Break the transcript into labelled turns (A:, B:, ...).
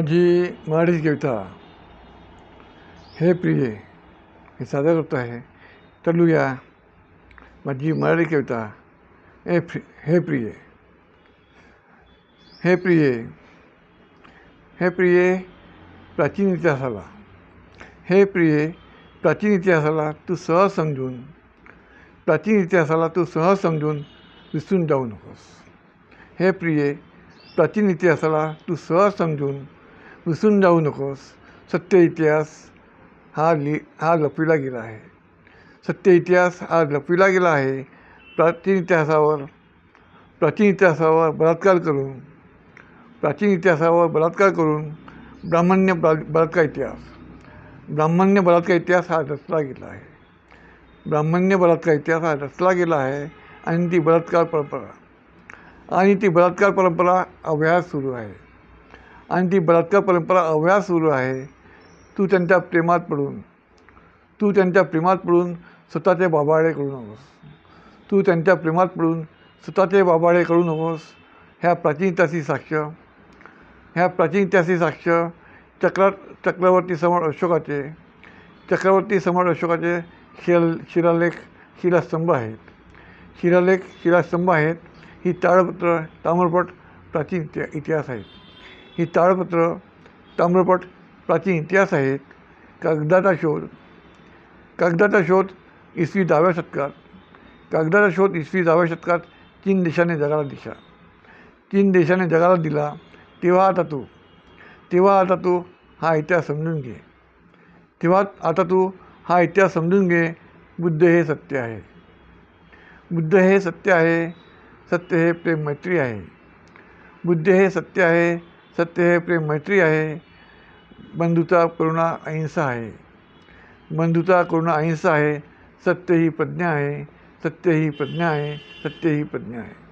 A: माझी मराठी कविता हे प्रिये हे सादर करतो आहे. तलूया माझी मराठी कविता हे हे प्रिये हे प्रिय हे प्रिय प्राचीन इतिहासाला. हे प्रिये प्राचीन इतिहासाला तू सहज समजून प्राचीन इतिहासाला तू सहज समजून विसरून जाऊ नकोस. हे प्रिये प्राचीन इतिहासाला तू सहज समजून विसरून जाऊ नकोस. सत्य इतिहास हा लि हा लपविला गेला आहे. सत्य इतिहास हा लपविला गेला आहे. प्राचीन इतिहासावर प्राचीन इतिहासावर बलात्कार करून प्राचीन इतिहासावर बलात्कार करून ब्राह्मण्य बला बलात्कार इतिहास. ब्राह्मण्य बलात्कार इतिहास हा रचला गेला आहे. ब्राह्मण्य बलात्कार इतिहास हा रचला गेला आहे आणि ती बलात्कार परंपरा. आणि ती बलात्कार परंपरा अभ्यास सुरू आहे. आणि ती बलात्कार परंपरा अव्यास सुरू आहे. तू त्यांच्या प्रेमात पडून तू त्यांच्या प्रेमात पडून स्वतःचे बाबाळे करू नकोस. तू त्यांच्या प्रेमात पडून स्वतःचे बाबाळे करू नकोस. ह्या प्राचीन इतिहासी साक्ष ह्या प्राचीन इतिहासी साक्ष चक्र चक्रवर्ती समोर अशोकाचे चक्रवर्ती समोर अशोकाचे शिल शिलालेख शिलास्तंभ आहेत. शिलालेख शिलास्तंभ आहेत. ही ताळपत्र ताम्रपट प्राचीन इतिहास आहेत. ही ताळपत्र ताम्रपट प्राचीन इतिहास आहेत कागदाचा शोध. कागदाचा शोध इसवी दहाव्या शतकात. कागदाचा शोध इसवी दहाव्या शतकात चीन देशाने जगाला दिशा चीन देशाने जगाला दिला तेव्हा आता तू. तेव्हा आता तू हा इतिहास समजून घे. तेव्हा आता तू हा इतिहास समजून घे. बुद्ध हे सत्य आहे. बुद्ध हे सत्य आहे. सत्य हे प्रेम मैत्री आहे. बुद्ध हे सत्य आहे. सत्य हे प्रेम मैत्री आहे. बंधुता करुणा अहिंसा आहे. बंधुता करुणा अहिंसा आहे. सत्य ही प्रज्ञा आहे. सत्य ही प्रज्ञा आहे. सत्य ही प्रज्ञा आहे.